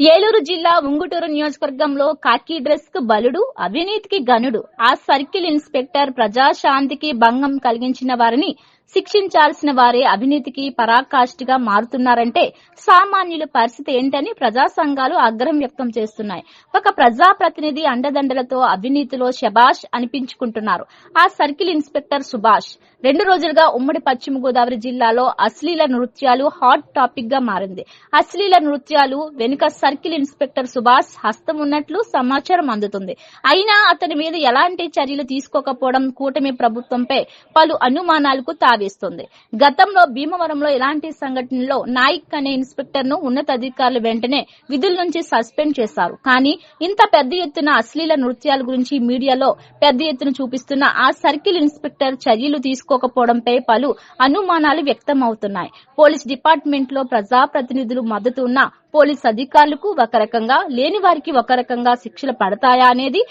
ఏలూరు జిల్లా ఉంగుటూరు నియోజకవర్గంలో కాకి డ్రెస్కు బలుడు అవినీతికి గనుడు. ఆ సర్కిల్ ఇన్స్పెక్టర్ ప్రజాశాంతికి భంగం కలిగించిన వారిని శిక్షించాల్సిన వారే అవినీతికి పరాకాష్ఠగా మారుతున్నారంటే సామాన్యుల పరిస్థితి ఏంటని ప్రజా సంఘాలు ఆగ్రహం వ్యక్తం చేస్తున్నాయి. ఒక ప్రజాప్రతినిధి అండదండలతో అవినీతిలో శబాష్ అనిపించుకుంటున్నారు. ఆ సర్కిల్ ఇన్స్పెక్టర్ సుభాష్. రెండు రోజులుగా ఉమ్మడి పశ్చిమ గోదావరి జిల్లాలో అశ్లీల నృత్యాలు హాట్ టాపిక్గా మారింది. అశ్లీల నృత్యాలు వెనుక సర్కిల్ ఇన్స్పెక్టర్ సుభాష్ హస్తం ఉన్నట్లు సమాచారం అందుతుంది. అయినా అతని మీద ఎలాంటి చర్యలు తీసుకోకపోవడం కూటమి ప్రభుత్వంపై పలు అనుమానాలకు తావేస్తుంది. గతంలో భీమవరంలో ఇలాంటి సంఘటనలో నాయిక్ అనే ఇన్స్పెక్టర్ను ఉన్నతాధికారులు వెంటనే విధుల నుంచి సస్పెండ్ చేశారు. కానీ ఇంత పెద్ద ఎత్తున అశ్లీల నృత్యాల గురించి మీడియాలో పెద్ద ఎత్తున చూపిస్తున్న ఆ సర్కిల్ ఇన్స్పెక్టర్ చర్యలు తీసుకోకపోవడంపై పలు అనుమానాలు వ్యక్తమవుతున్నాయి. పోలీస్ డిపార్ట్మెంట్లో ప్రజాప్రతినిధులు మద్దతు ఉన్న పోలీస్ అధికారులకు ఒక రకంగా లేని వారికి ఒక రకంగా శిక్షలు పడతాయా అనేది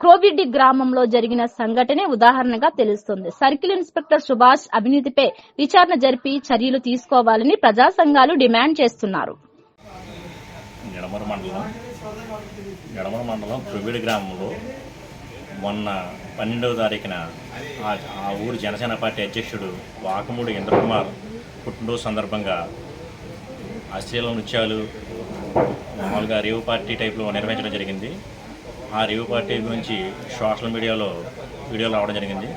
క్రోబిడ్డి గ్రామంలో జరిగిన సంఘటనే ఉదాహరణగా తెలుస్తుంది. సర్కిల్ ఇన్స్పెక్టర్ సుభాష్ అవినీతిపై విచారణ జరిపి చర్యలు తీసుకోవాలని ప్రజా సంఘాలు డిమాండ్ చేస్తున్నారు. ఎడమర మండలం ఎడమర గ్రామంలో మొన్న పన్నెండవ తారీఖున ఆ ఊరు జనసేన పార్టీ అధ్యక్షుడు వాకమూడి ఇంద్రకుమార్ పుట్టినరోజు సందర్భంగా అశ్లీల నృత్యాలు మామూలుగా రివ్యూ పార్టీ టైప్లో నిర్వహించడం జరిగింది. ఆ రివ్యూ పార్టీ గురించి సోషల్ మీడియాలో వీడియోలు రావడం జరిగింది.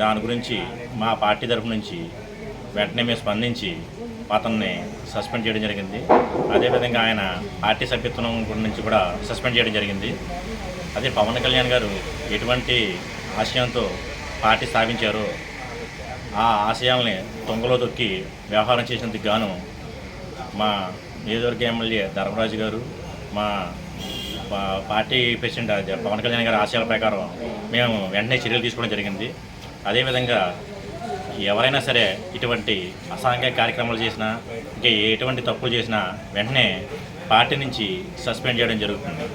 దాని గురించి మా పార్టీ తరఫు నుంచి వెంటనే మేము స్పందించి అతన్ని సస్పెండ్ చేయడం జరిగింది. అదేవిధంగా ఆయన పార్టీ సభ్యత్వం నుంచి కూడా సస్పెండ్ చేయడం జరిగింది. అదే పవన్ కళ్యాణ్ గారు ఎటువంటి ఆశయంతో పార్టీ స్థాపించారో ఆ ఆశయాల్ని తొంగలో తొక్కి వ్యవహారం చేసినందుకు గాను మా నియోజకవర్గ ఎమ్మెల్యే ధర్మరాజు గారు మా పార్టీ ప్రెసిడెంట్ పవన్ కళ్యాణ్ గారి ఆశయాల ప్రకారం మేము వెంటనే చర్యలు తీసుకోవడం జరిగింది. అదేవిధంగా ఎవరైనా సరే ఇటువంటి అసాంఘిక కార్యక్రమాలు చేసినా ఇంకా ఎటువంటి తప్పులు చేసినా వెంటనే పార్టీ నుంచి సస్పెండ్ చేయడం జరుగుతుంది.